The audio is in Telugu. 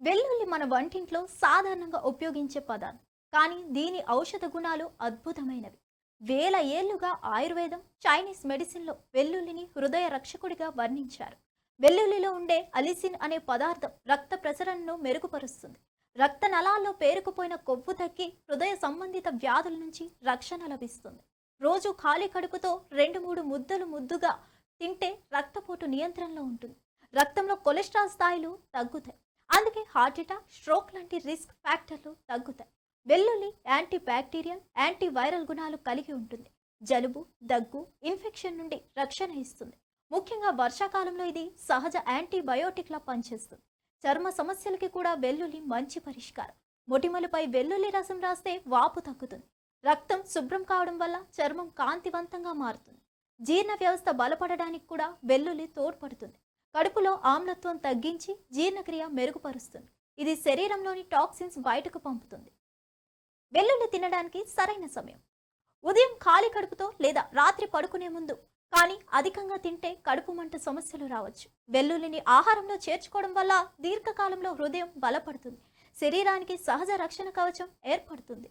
వెల్లుల్లి మన వంటింట్లో సాధారణంగా ఉపయోగించే పదార్థం కానీ దీని ఔషధ గుణాలు అద్భుతమైనవి. వేల ఏళ్ళుగా ఆయుర్వేదం చైనీస్ మెడిసిన్లో వెల్లుల్లిని హృదయ రక్షకుడిగా వర్ణించారు. వెల్లుల్లిలో ఉండే అలిసిన్ అనే పదార్థం రక్త ప్రసరణను మెరుగుపరుస్తుంది. రక్త నలాల్లో పేరుకుపోయిన కొవ్వు తగ్గి హృదయ సంబంధిత వ్యాధుల నుంచి రక్షణ లభిస్తుంది. రోజు ఖాళీ కడుపుతో రెండు మూడు ముద్దలు ముద్దుగా తింటే రక్తపోటు నియంత్రణలో ఉంటుంది. రక్తంలో కొలెస్ట్రాల్ స్థాయిలు తగ్గుతాయి. అందుకే హార్ట్ అటాక్ స్ట్రోక్ లాంటి రిస్క్ ఫ్యాక్టర్లు తగ్గుతాయి. వెల్లుల్లి యాంటీ బ్యాక్టీరియల్ యాంటీ వైరల్ గుణాలు కలిగి ఉంటుంది. జలుబు దగ్గు ఇన్ఫెక్షన్ నుండి రక్షణ ఇస్తుంది. ముఖ్యంగా వర్షాకాలంలో ఇది సహజ యాంటీబయోటిక్లా పనిచేస్తుంది. చర్మ సమస్యలకి కూడా వెల్లుల్లి మంచి పరిష్కారం. మొటిమలపై వెల్లుల్లి రసం రాస్తే వాపు తగ్గుతుంది. రక్తం శుభ్రం కావడం వల్ల చర్మం కాంతివంతంగా మారుతుంది. జీర్ణ వ్యవస్థ బలపడడానికి కూడా వెల్లుల్లి తోడ్పడుతుంది. కడుపులో ఆమ్లత్వం తగ్గించి జీర్ణక్రియ మెరుగుపరుస్తుంది. ఇది శరీరంలోని టాక్సిన్స్ బయటకు పంపుతుంది. వెల్లుల్లి తినడానికి సరైన సమయం. ఉదయం ఖాళీ కడుపుతో లేదా రాత్రి పడుకునే ముందు కానీ అధికంగా తింటే కడుపు మంట సమస్యలు రావచ్చు. వెల్లుల్లిని ఆహారంలో చేర్చుకోవడం వల్ల దీర్ఘకాలంలో హృదయం బలపడుతుంది. శరీరానికి సహజ రక్షణ కవచం ఏర్పడుతుంది.